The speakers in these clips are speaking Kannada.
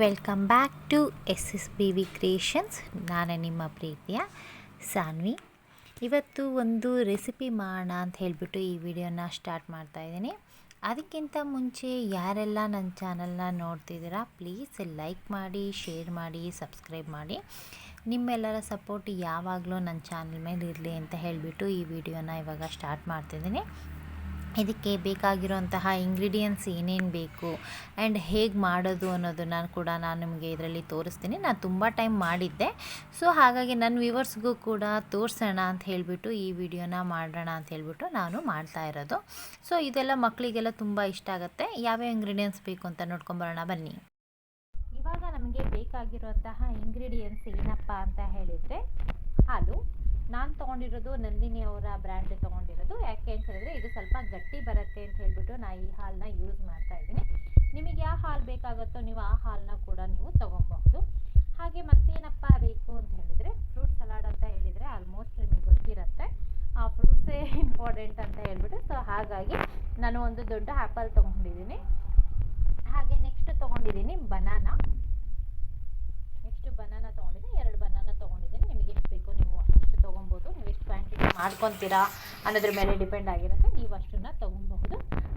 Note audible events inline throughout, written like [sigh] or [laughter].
Welcome back to S S B V creations ನಾನು ನಿಮ್ಮ ಪ್ರೀತಿಯ ಸಾನ್ವಿ. ಇವತ್ತು ಒಂದು ರೆಸಿಪಿ ಮಾಡೋಣ ಅಂತ ಹೇಳಿಬಿಟ್ಟು ಈ ವಿಡಿಯೋನ ಸ್ಟಾರ್ಟ್ ಮಾಡ್ತಾ ಇದ್ದೀನಿ. ಅದಕ್ಕಿಂತ ಮುಂಚೆ ಯಾರೆಲ್ಲ ನನ್ನ ಚಾನಲ್ನ ನೋಡ್ತಿದ್ದೀರಾ ಪ್ಲೀಸ್ ಲೈಕ್ ಮಾಡಿ ಶೇರ್ ಮಾಡಿ ಸಬ್ಸ್ಕ್ರೈಬ್ ಮಾಡಿ. ನಿಮ್ಮೆಲ್ಲರ ಸಪೋರ್ಟ್ ಯಾವಾಗಲೂ ನನ್ನ ಚಾನಲ್ ಮೇಲೆ ಇರಲಿ ಅಂತ ಹೇಳಿಬಿಟ್ಟು ಈ ವಿಡಿಯೋನ ಇವಾಗ ಸ್ಟಾರ್ಟ್ ಮಾಡ್ತಿದ್ದೀನಿ. ಇದಕ್ಕೆ ಬೇಕಾಗಿರುವಂತಹ ಇಂಗ್ರೀಡಿಯೆಂಟ್ಸ್ ಏನೇನು ಬೇಕು ಆ್ಯಂಡ್ ಹೇಗೆ ಮಾಡೋದು ಅನ್ನೋದನ್ನು ಕೂಡ ನಾನು ನಿಮಗೆ ಇದರಲ್ಲಿ ತೋರಿಸ್ತೀನಿ. ನಾನು ತುಂಬ ಟೈಮ್ ಮಾಡಿದ್ದೆ. ಸೊ ಹಾಗಾಗಿ ನನ್ನ ವ್ಯೂವರ್ಸ್ಗೂ ಕೂಡ ತೋರಿಸೋಣ ಅಂತ ಹೇಳಿಬಿಟ್ಟು ಈ ವಿಡಿಯೋನ ಮಾಡೋಣ ಅಂತ ಹೇಳಿಬಿಟ್ಟು ನಾನು ಮಾಡ್ತಾ ಇರೋದು. ಸೊ ಇದೆಲ್ಲ ಮಕ್ಕಳಿಗೆಲ್ಲ ತುಂಬ ಇಷ್ಟ ಆಗುತ್ತೆ. ಯಾವ್ಯಾವ ಇಂಗ್ರೀಡಿಯೆಂಟ್ಸ್ ಬೇಕು ಅಂತ ನೋಡ್ಕೊಂಬರೋಣ ಬನ್ನಿ. ಇವಾಗ ನಮಗೆ ಬೇಕಾಗಿರುವಂತಹ ಇಂಗ್ರೀಡಿಯೆಂಟ್ಸ್ ಏನಪ್ಪ ಅಂತ ಹೇಳಿದರೆ ಹಾಲು ನಾನು ತೊಗೊಂಡಿರೋದು ನಂದಿನಿ ಅವರ ಬ್ರ್ಯಾಂಡ್ ತೊಗೊಂಡಿರೋದು. ಯಾಕೆ ಅಂತ ಹೇಳಿದ್ರೆ ಇದು ಸ್ವಲ್ಪ ಗಟ್ಟಿ ಬರುತ್ತೆ ಅಂತ ಹೇಳಿಬಿಟ್ಟು ನಾನು ಈ ಹಾಲನ್ನ ಯೂಸ್ ಮಾಡ್ತಾ ಇದ್ದೀನಿ. ನಿಮಗೆ ಯಾವ ಹಾಲು ಬೇಕಾಗುತ್ತೋ ನೀವು ಆ ಹಾಲನ್ನ ಕೂಡ ನೀವು ತೊಗೊಬಹುದು. ಹಾಗೆ ಮತ್ತೇನಪ್ಪ ಬೇಕು ಅಂತ ಹೇಳಿದರೆ ಫ್ರೂಟ್ ಸಲಾಡ್ ಅಂತ ಹೇಳಿದರೆ ಆಲ್ಮೋಸ್ಟ್ ನಿಮಗೆ ಗೊತ್ತಿರುತ್ತೆ. ಆ ಫ್ರೂಟ್ಸೇ ಇಂಪಾರ್ಟೆಂಟ್ ಅಂತ ಹೇಳ್ಬಿಟ್ಟು ಸೊ ಹಾಗಾಗಿ ನಾನು ಒಂದು ದೊಡ್ಡ ಆ್ಯಪಲ್ ತೊಗೊಂಡಿದ್ದೀನಿ. ಹಾಗೆ ನೆಕ್ಸ್ಟ್ ತೊಗೊಂಡಿದ್ದೀನಿ ಬನಾನಾ ನೆಕ್ಸ್ಟ್ ಬನಾನಾ ತೊಗೊಂಡಿದ್ದೀನಿ ಎರಡು ಬನಾನಾ ತೊಗೊಂಡಿದ್ದೀನಿ ನಿಮಗೆ ಎಷ್ಟು ಬೇಕು ನೀವು ಅಷ್ಟು ತೊಗೊಬೋದು ನೀವು ಎಷ್ಟು ಕ್ವಾಂಟಿಟಿ ಮಾಡ್ಕೊತೀರಾ ಅನ್ನೋದ್ರ ಮೇಲೆ ಡಿಪೆಂಡ್ ಆಗಿರುತ್ತೆ. ನೀವು ಅಷ್ಟನ್ನು ತೊಗೊಬಹುದು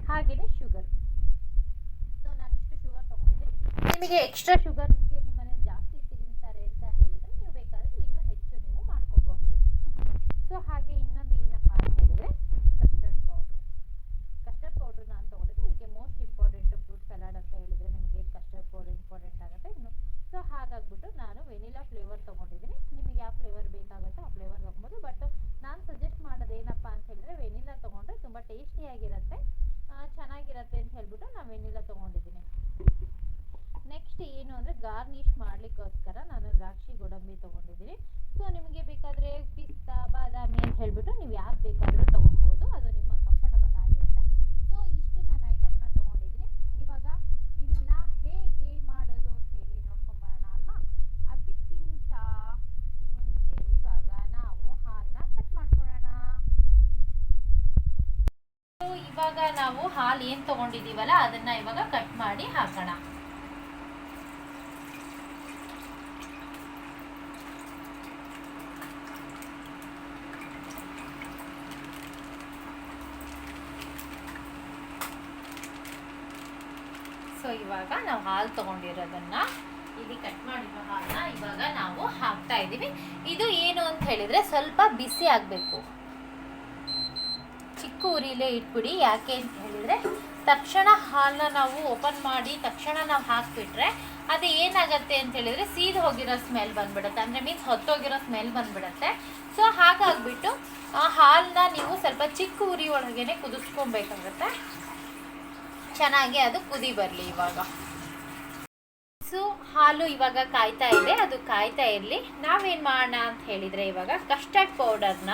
ಹಾಗೆಯೇ ಶುಗರ್ ಸೊ ನಾನು ಇಷ್ಟು ಶುಗರ್ ತೊಗೊಂಡಿದ್ದೀನಿ ನಿಮಗೆ ಎಕ್ಸ್ಟ್ರಾ ಶುಗರ್ ನಿಮಗೆ ನಿಮ್ಮ ಮನೇಲಿ ಜಾಸ್ತಿ ತಿಂತಾರೆ ಅಂತ ಹೇಳಿದರೆ ನೀವು ಬೇಕಾದರೆ ಇನ್ನೂ ಹೆಚ್ಚು ನೀವು ಮಾಡ್ಕೊಬಹುದು ಸೊ ಹಾಗೆ ಇನ್ನೊಂದು ಏನಪ್ಪ ಅಂತ ಹೇಳಿದರೆ ಕಸ್ಟರ್ಡ್ ಪೌಡ್ರು ಕಸ್ಟರ್ಡ್ ಪೌಡ್ರ್ ನಾನು ತೊಗೊಂಡಿದ್ದೆ ಇದಕ್ಕೆ ಮೋಸ್ಟ್ ಇಂಪಾರ್ಟೆಂಟ್ ಫ್ರೂಟ್ ಸಲಾಡ್ ಅಂತ ಹೇಳಿದರೆ ನಿಮಗೆ ಕಸ್ಟರ್ಡ್ ಪೌಡರ್ ಇಂಪಾರ್ಟೆಂಟ್ ಆಗುತ್ತೆ ಇನ್ನು ಸೊ ಹಾಗಾಗ್ಬಿಟ್ಟು ನಾನು ವೆನಿಲಾ ಫ್ಲೇವರ್ ತೊಗೊಂಡಿದ್ದೀನಿ ನಿಮಗೆ ಯಾವ ಫ್ಲೇವರ್ ಬೇಕಾಗುತ್ತೋ ಆ ಫ್ಲೇವರ್ ತೊಗೊಬೋದು ಬಟ್ ನಾನು ಸಜೆಸ್ಟ್ ಮಾಡೋದು ಏನಪ್ಪ ಅಂತ ಹೇಳಿದ್ರೆ ವೆನಿಲಾ ತೊಗೊಂಡ್ರೆ ತುಂಬ ಟೇಸ್ಟಿಯಾಗಿರುತ್ತೆ ಚೆನ್ನಾಗಿರುತ್ತೆ ಅಂತ ಹೇಳ್ಬಿಟ್ಟು ನಾನು ವೆನಿಲಾ ತೊಗೊಂಡಿದ್ದೀನಿ ನೆಕ್ಸ್ಟ್ ಏನು ಅಂದರೆ ಗಾರ್ನಿಷ್ ಮಾಡಲಿಕ್ಕೋಸ್ಕರ ನಾನು ದ್ರಾಕ್ಷಿ ಗೋಡಂಬಿ ತೊಗೊಂಡಿದ್ದೀನಿ. ಸೊ ನಿಮಗೆ ಬೇಕಾದರೆ ಪಿಸ್ತಾ, ಬಾದಾಮಿ ಅಂತ ಹೇಳ್ಬಿಟ್ಟು ನೀವು ಯಾವ್ದು ಬೇಕಾದರೂ ತೊಗೊಬೋದು ಅದು ನಿಮ್ಮ ಕಂಫರ್ಟಬಲ್ ಆಗಿರುತ್ತೆ. ಸೊ ಇಷ್ಟು ನಾನು ಐಟಮ್ನ ತೊಗೊಂಡಿದ್ದೀನಿ. ಇವಾಗ ಇದನ್ನ ಹೇಗೆ ಮಾಡೋದು ಅಂತ ಹೇಳಿ ನೋಡ್ಕೊಂಬರೋಣ ಅಲ್ವಾ? ಅದಕ್ಕಿಂತ ಮುಂಚೆ ಇವಾಗ ನಾವು ಹಾಲನ್ನ ಕಟ್ ಮಾಡ್ಕೊಳ್ಳೋಣ. ಇವಾಗ ನಾವು ಹಾಲು ಏನು ತೊಗೊಂಡಿದ್ದೀವಲ್ಲ, ಅದನ್ನು ಇವಾಗ ಕಟ್ ಮಾಡಿ ಹಾಕೋಣ. ಸೊ ಇವಾಗ ನಾವು ಹಾಲು ತೊಗೊಂಡಿರೋದನ್ನ ಇಲ್ಲಿ ಕಟ್ ಮಾಡಿರೋ ಹಾಲನ್ನ ಇವಾಗ ನಾವು ಹಾಕ್ತಾ ಇದ್ದೀವಿ. ಇದು ಏನು ಅಂತ ಹೇಳಿದ್ರೆ ಸ್ವಲ್ಪ ಬಿಸಿ ಆಗಬೇಕು. ಚಿಕ್ಕ ಉರಿಲೇ ಇಟ್ಬಿಡಿ. ಯಾಕೆ ಅಂತ ಹೇಳಿದ್ರೆ ತಕ್ಷಣ ಹಾಲನ್ನ ನಾವು ಓಪನ್ ಮಾಡಿ ತಕ್ಷಣ ನಾವು ಹಾಕಿಬಿಟ್ರೆ ಅದು ಏನಾಗತ್ತೆ ಅಂತ ಹೇಳಿದ್ರೆ ಸೀದ್ ಹೋಗಿರೋ ಸ್ಮೆಲ್ ಬಂದ್ಬಿಡುತ್ತೆ. ಅಂದರೆ ಮೀನ್ಸ್ ಹೊತ್ತೋಗಿರೋ ಸ್ಮೆಲ್ ಬಂದ್ಬಿಡುತ್ತೆ. ಸೊ ಹಾಗಾಗ್ಬಿಟ್ಟು ಆ ಹಾಲನ್ನ ನೀವು ಸ್ವಲ್ಪ ಚಿಕ್ಕ ಉರಿ ಒಳಗೇನೆ ಕುದಿಸ್ಕೊಬೇಕಾಗತ್ತೆ. ಚೆನ್ನಾಗಿ ಅದು ಕುದಿ ಬರಲಿ ಇವಾಗ. ಸೊ, ಹಾಲು ಇವಾಗ ಕಾಯ್ತಾ ಇದೆ, ಅದು ಕಾಯ್ತಾ ಇರಲಿ. ನಾವೇನು ಮಾಡೋಣ ಅಂತ ಹೇಳಿದರೆ ಇವಾಗ ಕಸ್ಟರ್ಡ್ ಪೌಡರ್ನ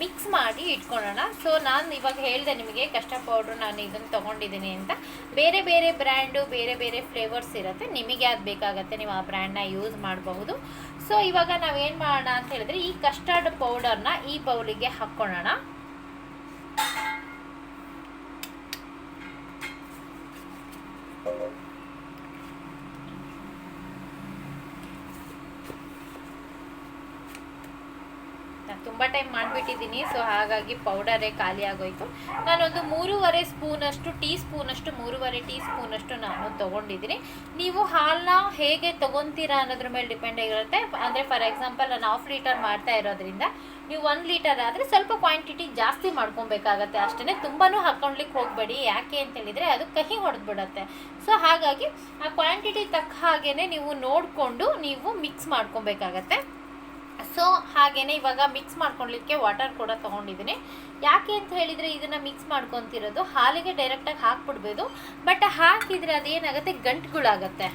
ಮಿಕ್ಸ್ ಮಾಡಿ ಇಟ್ಕೊಳ್ಳೋಣ. ಸೊ ನಾನು ಇವಾಗ ಹೇಳಿದೆ ನಿಮಗೆ ಕಸ್ಟರ್ಡ್ ಪೌಡ್ರು ನಾನು ಇದನ್ನು ತೊಗೊಂಡಿದ್ದೀನಿ ಅಂತ. ಬೇರೆ ಬೇರೆ ಬ್ರ್ಯಾಂಡು ಬೇರೆ ಬೇರೆ ಫ್ಲೇವರ್ಸ್ ಇರುತ್ತೆ. ನಿಮಗೆ ಅದು ಬೇಕಾಗತ್ತೆ ನೀವು ಆ ಬ್ರ್ಯಾಂಡ್ನ ಯೂಸ್ ಮಾಡಬಹುದು. ಸೊ ಇವಾಗ ನಾವೇನು ಮಾಡೋಣ ಅಂತ ಹೇಳಿದ್ರೆ ಈ ಕಸ್ಟರ್ಡ್ ಪೌಡರ್ನ ಈ ಬೌಲಿಗೆ ಹಾಕ್ಕೊಳ್ಳೋಣ ತುಂಬ ಟೈಮ್ ಮಾಡಿಬಿಟ್ಟಿದ್ದೀನಿ ಸೊ ಹಾಗಾಗಿ ಪೌಡರೇ ಖಾಲಿ ಆಗೋಯ್ತು. ನಾನೊಂದು ಮೂರುವರೆ ಸ್ಪೂನಷ್ಟು ಟೀ ಸ್ಪೂನಷ್ಟು, ಮೂರುವರೆ ಟೀ ಸ್ಪೂನಷ್ಟು ನಾನು ತೊಗೊಂಡಿದ್ದೀನಿ. ನೀವು ಹಾಲನ್ನ ಹೇಗೆ ತೊಗೊತೀರಾ ಅನ್ನೋದ್ರ ಮೇಲೆ ಡಿಪೆಂಡ್ ಆಗಿರುತ್ತೆ. ಅಂದರೆ ಫಾರ್ ಎಕ್ಸಾಂಪಲ್ ನಾನು ಹಾಫ್ ಲೀಟರ್ ಮಾಡ್ತಾ ಇರೋದ್ರಿಂದ ನೀವು ಒಂದು ಲೀಟರ್ ಆದರೆ ಸ್ವಲ್ಪ ಕ್ವಾಂಟಿಟಿ ಜಾಸ್ತಿ ಮಾಡ್ಕೊಬೇಕಾಗತ್ತೆ. ಅಷ್ಟೇ ತುಂಬಾ ಹಾಕ್ಕೊಳ್ಲಿಕ್ಕೆ ಹೋಗಬೇಡಿ. ಯಾಕೆ ಅಂತ ಹೇಳಿದರೆ ಅದು ಕಹಿ ಹೊಡೆದ್ಬಿಡತ್ತೆ. ಸೊ ಹಾಗಾಗಿ ಆ ಕ್ವಾಂಟಿಟಿ ತಕ್ಕ ಹಾಗೇ ನೀವು ನೋಡಿಕೊಂಡು ನೀವು ಮಿಕ್ಸ್ ಮಾಡ್ಕೊಬೇಕಾಗತ್ತೆ. ಸೊ ಹಾಗೇನೆ ಇವಾಗ ಮಿಕ್ಸ್ ಮಾಡ್ಕೊಳ್ಲಿಕ್ಕೆ ವಾಟರ್ ಕೂಡ ತೊಗೊಂಡಿದ್ದೀನಿ. ಯಾಕೆ ಅಂತ ಹೇಳಿದರೆ ಇದನ್ನು ಮಿಕ್ಸ್ ಮಾಡ್ಕೊತಿರೋದು ಹಾಲಿಗೆ ಡೈರೆಕ್ಟಾಗಿ ಹಾಕ್ಬಿಡ್ಬೋದು. ಬಟ್ ಹಾಕಿದರೆ ಅದೇನಾಗುತ್ತೆ? ಗಂಟುಗಳಾಗತ್ತೆ.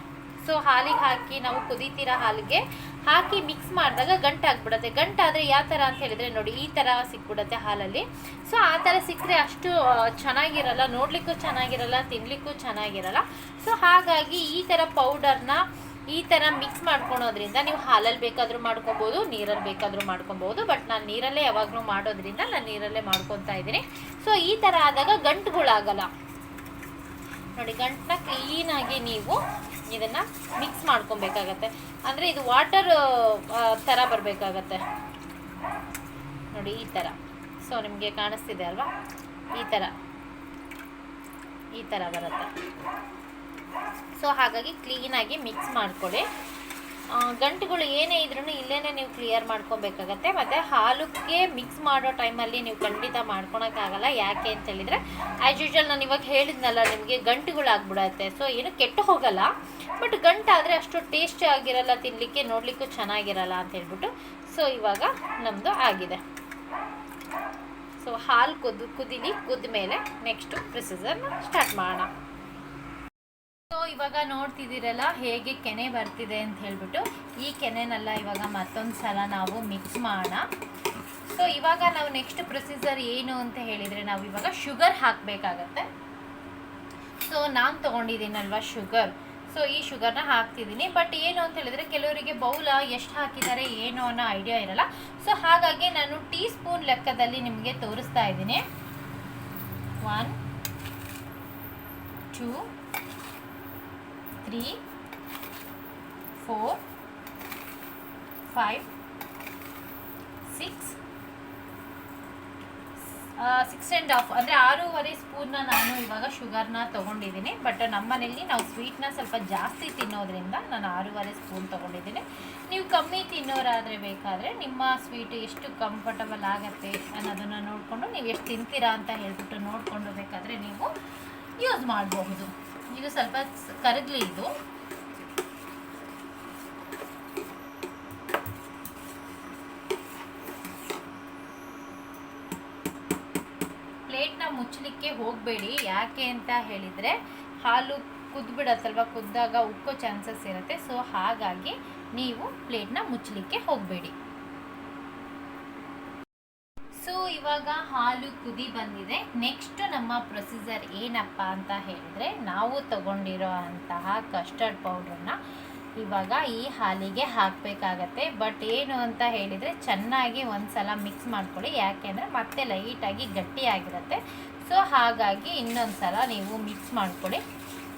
ಸೊ ಹಾಲಿಗೆ ಹಾಕಿ ನಾವು ಕುದೀತಿರೋ ಹಾಲಿಗೆ ಹಾಕಿ ಮಿಕ್ಸ್ ಮಾಡಿದಾಗ ಗಂಟಾಗ್ಬಿಡುತ್ತೆ. ಗಂಟಾದರೆ ಯಾವ ಥರ ಅಂತ ಹೇಳಿದರೆ ನೋಡಿ, ಈ ಥರ ಸಿಕ್ಬಿಡತ್ತೆ ಹಾಲಲ್ಲಿ. ಸೊ ಆ ಥರ ಸಿಕ್ಕರೆ ಅಷ್ಟು ಚೆನ್ನಾಗಿರಲ್ಲ, ನೋಡಲಿಕ್ಕೂ ಚೆನ್ನಾಗಿರಲ್ಲ ತಿನ್ನಲಿಕ್ಕೂ ಚೆನ್ನಾಗಿರಲ್ಲ. ಸೊ ಹಾಗಾಗಿ ಈ ಥರ ಪೌಡರ್ನ ಈ ಥರ ಮಿಕ್ಸ್ ಮಾಡ್ಕೊಳೋದ್ರಿಂದ ನೀವು ಹಾಲಲ್ಲಿ ಬೇಕಾದರೂ ಮಾಡ್ಕೊಬೋದು, ನೀರಲ್ಲಿ ಬೇಕಾದರೂ ಮಾಡ್ಕೊಬೋದು ಬಟ್ ನಾನು ನೀರಲ್ಲೇ ಯಾವಾಗಲೂ ಮಾಡೋದ್ರಿಂದ ನಾನು ನೀರಲ್ಲೇ ಮಾಡ್ಕೊತಾ ಇದ್ದೀನಿ. ಸೊ ಈ ಥರ ಆದಾಗ ಗಂಟುಗಳಾಗಲ್ಲ. ನೋಡಿ ಗಂಟನ್ನ ಕ್ಲೀನಾಗಿ ನೀವು ಇದನ್ನು ಮಿಕ್ಸ್ ಮಾಡ್ಕೊಬೇಕಾಗತ್ತೆ. ಅಂದರೆ ಇದು ವಾಟರ್ ಥರ ಬರಬೇಕಾಗತ್ತೆ. ನೋಡಿ, ಈ ಥರ ಸೊ ನಿಮಗೆ ಕಾಣಿಸ್ತಿದೆ ಅಲ್ವಾ? ಈ ಥರ ಈ ಥರ ಬರುತ್ತೆ. ಸೊ ಹಾಗಾಗಿ ಕ್ಲೀನಾಗಿ ಮಿಕ್ಸ್ ಮಾಡ್ಕೊಳ್ಳಿ ಗಂಟುಗಳು ಏನೇ ಇದ್ರೂ ಇಲ್ಲೇ ನೀವು ಕ್ಲಿಯರ್ ಮಾಡ್ಕೊಬೇಕಾಗತ್ತೆ. ಮತ್ತು ಹಾಲುಗೆ ಮಿಕ್ಸ್ ಮಾಡೋ ಟೈಮಲ್ಲಿ ನೀವು ಖಂಡಿತ ಮಾಡ್ಕೊಳಕ್ಕಾಗಲ್ಲ. ಯಾಕೆ ಅಂತ ಹೇಳಿದರೆ ಆ್ಯಸ್ ಯೂಶ್ವಲ್ ನಾನು ಇವಾಗ ಹೇಳಿದ್ನಲ್ಲ, ನಿಮಗೆ ಗಂಟುಗಳಾಗ್ಬಿಡತ್ತೆ. ಸೊ ಏನು ಕೆಟ್ಟು ಹೋಗಲ್ಲ. ಬಟ್ ಗಂಟಾದರೆ ಅಷ್ಟು ಟೇಸ್ಟ್ ಆಗಿರಲ್ಲ ತಿನ್ನಲಿಕ್ಕೆ ನೋಡಲಿಕ್ಕೂ ಚೆನ್ನಾಗಿರಲ್ಲ ಅಂತ ಹೇಳ್ಬಿಟ್ಟು. ಸೊ ಇವಾಗ ನಮ್ಮದು ಆಗಿದೆ. ಸೊ ಹಾಲು ಕುದ್ದು ಕುದಿಲಿ ಕುದ್ದ ಮೇಲೆ ನೆಕ್ಸ್ಟು ಪ್ರೊಸೀಜರ್ನ ಸ್ಟಾರ್ಟ್ ಮಾಡೋಣ. ಸೊ ಇವಾಗ ನೋಡ್ತಿದ್ದೀರಲ್ಲ, ಹೇಗೆ ಕೆನೆ ಬರ್ತಿದೆ ಅಂತ ಹೇಳ್ಬಿಟ್ಟು, ಈ ಕೆನೆನೆಲ್ಲ ಇವಾಗ ಮತ್ತೊಂದು ಸಲ ನಾವು ಮಿಕ್ಸ್ ಮಾಡೋಣ. ಸೊ ಇವಾಗ ನಾವು ನೆಕ್ಸ್ಟ್ ಪ್ರೊಸೀಜರ್ ಏನು ಅಂತ ಹೇಳಿದರೆ, ನಾವು ಇವಾಗ ಶುಗರ್ ಹಾಕಬೇಕಾಗತ್ತೆ. ಸೊ ನಾನು ತೊಗೊಂಡಿದ್ದೀನಲ್ವ ಶುಗರ್ ಸೊ ಈ ಶುಗರ್ನ ಹಾಕ್ತಿದ್ದೀನಿ. ಬಟ್ ಏನು ಅಂತ ಹೇಳಿದರೆ, ಕೆಲವರಿಗೆ ಬೌಲ ಎಷ್ಟು ಹಾಕಿದ್ದಾರೆ, ಏನು ಅನ್ನೋ ಐಡಿಯಾ ಇರಲ್ಲ. ಸೊ ಹಾಗಾಗಿ ನಾನು ಟೀ ಸ್ಪೂನ್ ಲೆಕ್ಕದಲ್ಲಿ ನಿಮಗೆ ತೋರಿಸ್ತಾ ಇದ್ದೀನಿ. One two three four five six six and half ಅಂದರೆ ಆರೂವರೆ ಸ್ಪೂನ್ನ ನಾನು ಇವಾಗ ಶುಗರ್ನ ತೊಗೊಂಡಿದ್ದೀನಿ. ಬಟ್ ನಮ್ಮ ಮನೆಯಲ್ಲಿ ನಾವು ಸ್ವೀಟ್ನ ಸ್ವಲ್ಪ ಜಾಸ್ತಿ ತಿನ್ನೋದ್ರಿಂದ ನಾನು ಆರೂವರೆ ಸ್ಪೂನ್ ತೊಗೊಂಡಿದ್ದೀನಿ. ನೀವು ಕಮ್ಮಿ ತಿನ್ನೋರಾದರೆ ಬೇಕಾದರೆ ನಿಮ್ಮ ಸ್ವೀಟ್ ಎಷ್ಟು ಕಂಫರ್ಟಬಲ್ ಆಗುತ್ತೆ ಅನ್ನೋದನ್ನು ನೋಡಿಕೊಂಡು ನೀವು ಎಷ್ಟು ತಿಂತೀರಾ ಅಂತ ಹೇಳ್ಬಿಟ್ಟು ನೋಡಿಕೊಂಡು ಬೇಕಾದರೆ ನೀವು ಯೂಸ್ ಮಾಡಬಹುದು. ಇದು ಸ್ವಲ್ಪ ಕರಗಲಿ ಇದು. ಪ್ಲೇಟ್ನ ಮುಚ್ಚಲಿಕ್ಕೆ ಹೋಗಬೇಡಿ. ಯಾಕೆ ಅಂತ ಹೇಳಿದರೆ ಹಾಲು ಕುದ್ಬಿಡತ್ತಲ್ವ? ಕುದ್ದಾಗ ಉಕ್ಕೋ ಚಾನ್ಸಸ್ ಇರುತ್ತೆ. ಸೊ ಹಾಗಾಗಿ ನೀವು ಪ್ಲೇಟ್ನ ಮುಚ್ಚಲಿಕ್ಕೆ ಹೋಗಬೇಡಿ ಸೊ ಇವಾಗ ಹಾಲು ಕುದಿ ಬಂದಿದೆ. ನೆಕ್ಸ್ಟ್ ನಮ್ಮ ಪ್ರೊಸೀಜರ್ ಏನಪ್ಪ ಅಂತ ಹೇಳಿದ್ರೆ, ನಾವು ತಗೊಂಡಿರೋ ಅಂತಹ ಕಸ್ಟರ್ಡ್ ಪೌಡ್ರನ್ನ ಇವಾಗ ಈ ಹಾಲಿಗೆ ಹಾಕಬೇಕಾಗತ್ತೆ. ಬಟ್ ಏನು ಅಂತ ಹೇಳಿದರೆ, ಚೆನ್ನಾಗಿ ಒಂದು ಸಲ ಮಿಕ್ಸ್ ಮಾಡ್ಕೊಳ್ಳಿ. ಯಾಕೆಂದರೆ ಮತ್ತೆ ಲೈಟಾಗಿ ಗಟ್ಟಿಯಾಗಿರುತ್ತೆ. ಸೊ ಹಾಗಾಗಿ ಇನ್ನೊಂದು ಸಲ ನೀವು ಮಿಕ್ಸ್ ಮಾಡ್ಕೊಳ್ಳಿ.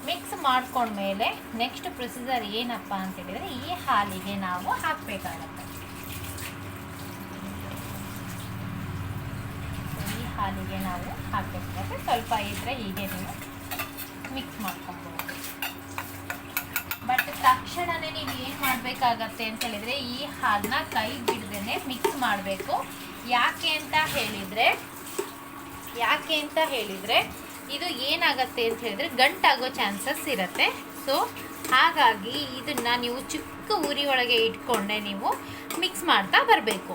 ಮಿಕ್ಸ್ ಮಾಡ್ಕೊಂಡ್ಮೇಲೆ ನೆಕ್ಸ್ಟ್ ಪ್ರೊಸೀಜರ್ ಏನಪ್ಪ ಅಂತ ಹೇಳಿದರೆ, ಈ ಹಾಲಿಗೆ ನಾವು ಹಾಕಬೇಕಾಗತ್ತೆ ಈ ಹಾಲಿಗೆ ನಾವು ಹಾಕಬೇಕಾಗುತ್ತೆ ಸ್ವಲ್ಪ ಇದ್ದರೆ ಹೀಗೆ ನೀವು ಮಿಕ್ಸ್ ಮಾಡ್ಕೊಬೋದು. ಬಟ್ ತಕ್ಷಣವೇ ನೀವು ಏನು ಮಾಡಬೇಕಾಗತ್ತೆ ಅಂತ ಹೇಳಿದರೆ ಈ ಹಾಲನ್ನ ಕೈ ಬಿಡದೇ ಮಿಕ್ಸ್ ಮಾಡಬೇಕು. ಯಾಕೆ ಅಂತ ಹೇಳಿದರೆ, ಯಾಕೆ ಅಂತ ಹೇಳಿದರೆ ಇದು ಏನಾಗತ್ತೆ ಅಂತ ಹೇಳಿದರೆ ಗಂಟಾಗೋ ಚಾನ್ಸಸ್ ಇರುತ್ತೆ. ಸೊ ಹಾಗಾಗಿ ಇದನ್ನು ನೀವು ಚಿಕ್ಕ ಉರಿ ಒಳಗೆ ಇಟ್ಕೊಂಡೆ ನೀವು ಮಿಕ್ಸ್ ಮಾಡ್ತಾ ಬರಬೇಕು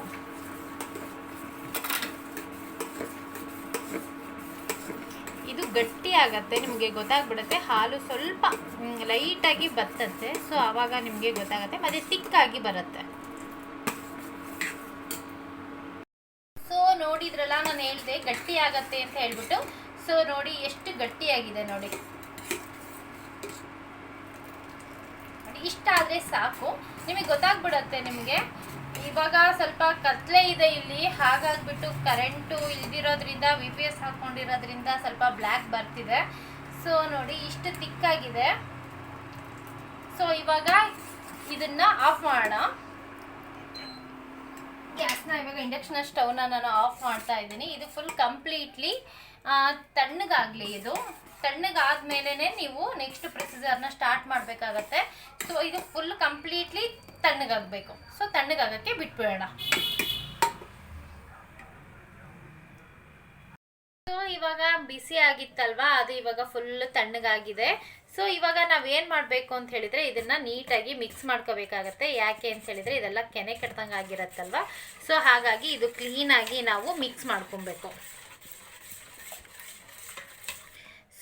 ಇದು ಗಟ್ಟಿ ಆಗತ್ತೆ ನಿಮಗೆ ಗೊತ್ತಾಗ್ಬಿಡುತ್ತೆ. ಹಾಲು ಸ್ವಲ್ಪ ಲೈಟಾಗಿ ಬತ್ತತ್ತೆ. ಸೊ, ಆವಾಗ ನಿಮಗೆ ಗೊತ್ತಾಗುತ್ತೆ. ಮತ್ತು ತಿಕ್ಕಾಗಿ ಬರುತ್ತೆ. ಸೊ, ನೋಡಿದ್ರಲ್ಲ, ನಾನು ಹೇಳಿದೆ ಗಟ್ಟಿ ಆಗತ್ತೆ ಅಂತ ಹೇಳ್ಬಿಟ್ಟು. ಸೊ, ನೋಡಿ ಎಷ್ಟು ಗಟ್ಟಿಯಾಗಿದೆ ನೋಡಿ, ಇಷ್ಟ ಆದರೆ ಸಾಕು. ನಿಮಗೆ ಗೊತ್ತಾಗ್ಬಿಡತ್ತೆ ನಿಮಗೆ. ಇವಾಗ ಸ್ವಲ್ಪ ಕತ್ಲೆ ಇದೆ ಇಲ್ಲಿ. ಹಾಗಾಗ್ಬಿಟ್ಟು ಕರೆಂಟು ಇಲ್ದಿರೋದ್ರಿಂದ ವಿ ಪಿ ಎಸ್ ಹಾಕೊಂಡಿರೋದ್ರಿಂದ ಸ್ವಲ್ಪ ಬ್ಲ್ಯಾಕ್ ಬರ್ತಿದೆ. ಸೊ ನೋಡಿ, ಇಷ್ಟು ತಿಕ್ಕಾಗಿದೆ. ಸೊ ಇವಾಗ ಇದನ್ನ ಆಫ್ ಮಾಡೋಣ. ಗ್ಯಾಸ್ನ ಇವಾಗ ಇಂಡಕ್ಷನ್ ಸ್ಟವ್ನ ನಾನು ಆಫ್ ಮಾಡ್ತಾ ಇದ್ದೀನಿ. ಇದು ಫುಲ್ ಕಂಪ್ಲೀಟ್ಲಿ ತಣ್ಣಗಾಗಲಿ ಇದು. ತಣ್ಣಗಾದ್ಮೇಲೆ ನೀವು ನೆಕ್ಸ್ಟ್ ಪ್ರೊಸೀಜರ್ನ ಸ್ಟಾರ್ಟ್ ಮಾಡಬೇಕಾಗತ್ತೆ. ಸೊ ಇದು ಫುಲ್ ಕಂಪ್ಲೀಟ್ಲಿ ತಣ್ಣಗಾಗಬೇಕು. ಸೊ ತಣ್ಣಗಾಗಕ್ಕೆ ಬಿಟ್ಬಿಡೋಣ. ಸೊ ಇವಾಗ ಬಿಸಿ ಆಗಿತ್ತಲ್ವಾ? ಅದು ಇವಾಗ ಫುಲ್ ತಣ್ಣಗಾಗಿದೆ. ಸೊ ಇವಾಗ ನಾವೇನು ಮಾಡಬೇಕು ಅಂತ ಹೇಳಿದರೆ ಇದನ್ನು ನೀಟಾಗಿ ಮಿಕ್ಸ್ ಮಾಡ್ಕೋಬೇಕಾಗತ್ತೆ. ಯಾಕೆ ಅಂತ ಹೇಳಿದ್ರೆ ಇದೆಲ್ಲ ಕೆನೆ ಕೆಡ್ದಂಗೆ ಆಗಿರತ್ತಲ್ವ ಸೊ ಹಾಗಾಗಿ ಇದು ಕ್ಲೀನಾಗಿ ನಾವು ಮಿಕ್ಸ್ ಮಾಡ್ಕೊಬೇಕು.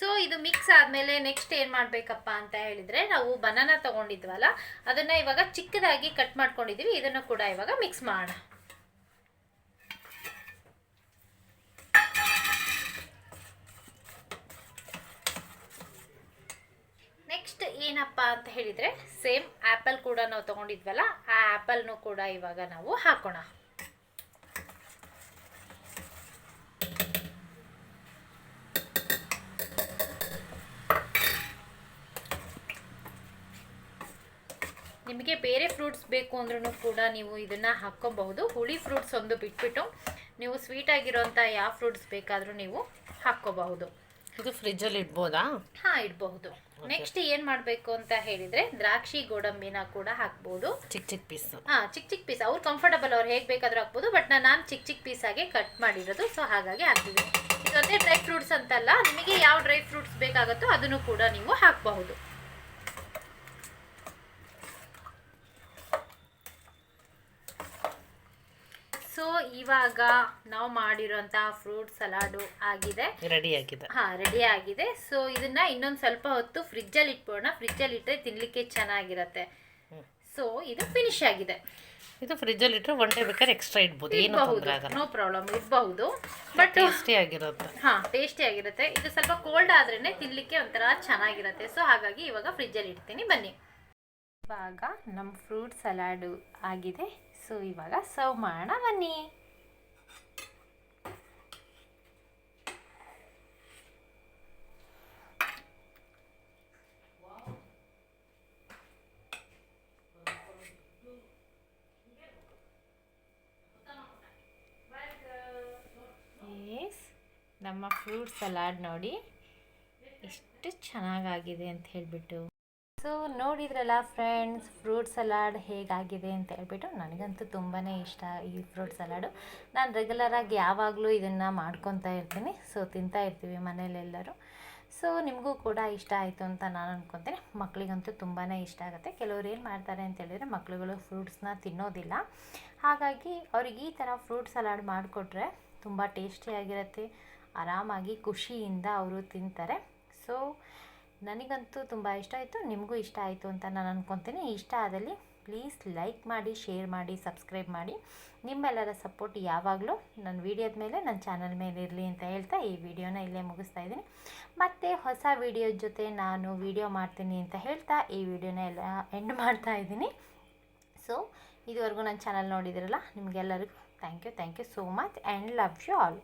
ಸೊ ಇದು ಮಿಕ್ಸ್ ಆದಮೇಲೆ ನೆಕ್ಸ್ಟ್ ಏನು ಮಾಡಬೇಕಪ್ಪ ಅಂತ ಹೇಳಿದರೆ, ನಾವು ಬನಾನ ತೊಗೊಂಡಿದ್ವಲ್ಲ, ಅದನ್ನು ಇವಾಗ ಚಿಕ್ಕದಾಗಿ ಕಟ್ ಮಾಡ್ಕೊಂಡಿದ್ದೀವಿ ಇದನ್ನು ಕೂಡ ಇವಾಗ ಮಿಕ್ಸ್ ಮಾಡೋಣ. ನೆಕ್ಸ್ಟ್ ಏನಪ್ಪ ಅಂತ ಹೇಳಿದರೆ ಸೇಮ್ ಆ್ಯಪಲ್ ಕೂಡ ನಾವು ತೊಗೊಂಡಿದ್ವಲ್ಲ, ಆ ಆ್ಯಪಲ್ನು ಕೂಡ ಇವಾಗ ನಾವು ಹಾಕೋಣ ನಿಮಗೆ ಬೇರೆ ಫ್ರೂಟ್ಸ್ ಬೇಕು ಅಂದ್ರೂ ಕೂಡ ನೀವು ಇದನ್ನು ಹಾಕ್ಕೊಬಹುದು. ಹುಳಿ ಫ್ರೂಟ್ಸ್ ಒಂದು ಬಿಟ್ಬಿಟ್ಟು ನೀವು ಸ್ವೀಟ್ ಆಗಿರೋಂಥ ಯಾವ ಫ್ರೂಟ್ಸ್ ಬೇಕಾದರೂ ನೀವು ಹಾಕ್ಕೋಬಹುದು. ಇದು ಫ್ರಿಜ್ಜಲ್ಲಿ ಇಡ್ಬೋದಾ? ಹಾಂ ಇಡಬಹುದು. ನೆಕ್ಸ್ಟ್ ಏನು ಮಾಡಬೇಕು ಅಂತ ಹೇಳಿದರೆ ದ್ರಾಕ್ಷಿ ಗೋಡಂಬಿನ ಕೂಡ ಹಾಕ್ಬೋದು. ಚಿಕ್ಕ ಚಿಕ್ಕ ಪೀಸ್ ಹಾಂ ಚಿಕ್ಕ ಚಿಕ್ಕ ಪೀಸ್ ಅವ್ರು ಕಂಫರ್ಟಬಲ್ ಅವ್ರು ಹೇಗೆ ಬೇಕಾದರೂ ಹಾಕ್ಬೋದು ಬಟ್ ನಾನು ಚಿಕ್ಕ ಚಿಕ್ಕ ಪೀಸ್ ಆಗಿ ಕಟ್ ಮಾಡಿರೋದು ಸೊ ಹಾಗಾಗಿ ಹಾಕ್ತೀವಿ. ಇದೊಂದೇ ಡ್ರೈ ಫ್ರೂಟ್ಸ್ ಅಂತಲ್ಲ ನಿಮಗೆ ಯಾವ ಡ್ರೈ ಫ್ರೂಟ್ಸ್ ಬೇಕಾಗುತ್ತೋ ಅದನ್ನು ಕೂಡ ನೀವು ಹಾಕಬಹುದು. ಸೊ ಇವಾಗ ನಾವು ಮಾಡಿರೋಂತಹ ಫ್ರೂಟ್ ಸಲಾಡು ಆಗಿದೆ. ರೆಡಿ ಆಗಿದೆ. ಹಾ ರೆಡಿ ಆಗಿದೆ. ಸೊ ಇದನ್ನ ಇನ್ನೊಂದು ಸ್ವಲ್ಪ ಹೊತ್ತು ಫ್ರಿಜ್ಜಲ್ಲಿ ಇಟ್ಬೋಣ ಫ್ರಿಜ್ಜಲ್ಲಿ ಇಟ್ಟರೆ ತಿನ್ಲಿಕ್ಕೆ ಚೆನ್ನಾಗಿರತ್ತೆ. ಸೊ ಇದು ಫಿನಿಶ್ ಆಗಿದೆ. ಇದು ಫ್ರಿಜ್ಜಲ್ಲಿ ಇಟ್ಟರೆ ಒನ್ ಡೇ ಬೇಕಾದ್ರೆ ಎಕ್ಸ್ಟ್ರಾ ಇಡ್ಬೋದು. ಏನು ಇಡಬಹುದು. ತೊಂದರೆ ಆಗಲ್ಲ. ನೋ ಪ್ರಾಬ್ಲಮ್ ಇಡಬಹುದು. ಬಟ್ ಟೇಸ್ಟಿ ಆಗಿರುತ್ತೆ. ಹಾ ಟೇಸ್ಟಿ ಆಗಿರುತ್ತೆ. ಇದು ಸ್ವಲ್ಪ ಕೋಲ್ಡ್ ಆದ್ರೇನೆ ತಿನ್ಲಿಕ್ಕೆ ಒಂಥರ ಚೆನ್ನಾಗಿರುತ್ತೆ. ಸೊ ಹಾಗಾಗಿ ಇವಾಗ ಫ್ರಿಜ್ಜಲ್ಲಿ ಇಡ್ತೀನಿ. ಬನ್ನಿ. ಇವಾಗ ನಮ್ಮ ಫ್ರೂಟ್ ಸಲಾಡು ಆಗಿದೆ. ಸೊ ಇವಾಗ ಸರ್ವ್ ಮಾಡೋಣ ಬನ್ನಿ. ನಮ್ಮ ಫ್ರೂಟ್ ಸಲಾಡ್ ನೋಡಿ ಎಷ್ಟು ಚೆನ್ನಾಗಾಗಿದೆ ಅಂತ ಹೇಳಿಬಿಟ್ಟು. ಸೊ ನೋಡಿದ್ರಲ್ಲ ಫ್ರೆಂಡ್ಸ್ ಫ್ರೂಟ್ ಸಲಾಡ್ ಹೇಗಾಗಿದೆ ಅಂತ ಹೇಳ್ಬಿಟ್ಟು ನನಗಂತೂ ತುಂಬಾ ಇಷ್ಟ ಈ ಫ್ರೂಟ್ ಸಲಾಡು ನಾನು ರೆಗ್ಯುಲರಾಗಿ ಯಾವಾಗಲೂ ಇದನ್ನು ಮಾಡ್ಕೊತಾ ಇರ್ತೀನಿ. ಸೊ ತಿಂತಾ ಇರ್ತೀವಿ ಮನೇಲೆಲ್ಲರೂ ಸೊ ನಿಮಗೂ ಕೂಡ ಇಷ್ಟ ಆಯಿತು ಅಂತ ನಾನು ಅನ್ಕೊತೀನಿ. ಮಕ್ಕಳಿಗಂತೂ ತುಂಬಾ ಇಷ್ಟ ಆಗುತ್ತೆ. ಕೆಲವ್ರು ಏನು ಮಾಡ್ತಾರೆ ಅಂತ ಹೇಳಿದರೆ ಮಕ್ಳುಗಳು ಫ್ರೂಟ್ಸ್ನ ತಿನ್ನೋದಿಲ್ಲ. ಹಾಗಾಗಿ ಅವ್ರಿಗೆ ಈ ಥರ ಫ್ರೂಟ್ ಸಲಾಡ್ ಮಾಡಿಕೊಟ್ರೆ ತುಂಬ ಟೇಸ್ಟಿಯಾಗಿರುತ್ತೆ ಆರಾಮಾಗಿ ಖುಷಿಯಿಂದ ಅವರು ತಿಂತಾರೆ. ಸೊ ನನಗಂತೂ ತುಂಬ ಇಷ್ಟ ಆಯಿತು, ನಿಮಗೂ ಇಷ್ಟ ಆಯಿತು ಅಂತ ನಾನು ಅಂದ್ಕೊತೀನಿ ಇಷ್ಟ ಆದಲ್ಲಿ ಪ್ಲೀಸ್ ಲೈಕ್ ಮಾಡಿ ಶೇರ್ ಮಾಡಿ ಸಬ್ಸ್ಕ್ರೈಬ್ ಮಾಡಿ. ನಿಮ್ಮೆಲ್ಲರ ಸಪೋರ್ಟ್ ಯಾವಾಗಲೂ ನನ್ನ ವೀಡಿಯೋದ ಮೇಲೆ ನನ್ನ ಚಾನಲ್ ಮೇಲೆ ಇರಲಿ ಅಂತ ಹೇಳ್ತಾ ಈ ವಿಡಿಯೋನ ಇಲ್ಲೇ ಮುಗಿಸ್ತಾ ಇದ್ದೀನಿ. ಮತ್ತು ಹೊಸ ವಿಡಿಯೋದ ಜೊತೆ ನಾನು ವಿಡಿಯೋ ಮಾಡ್ತೀನಿ ಅಂತ ಹೇಳ್ತಾ ಈ ವಿಡಿಯೋನ ಎಲ್ಲ ಎಂಡ್ [laughs] ಮಾಡ್ತಾ ಇದ್ದೀನಿ. ಸೊ ಇದುವರೆಗೂ ನನ್ನ ಚಾನಲ್ ನೋಡಿದಿರಲ್ಲ, ನಿಮಗೆಲ್ಲರಿಗೂ thank you thank you so much and love you all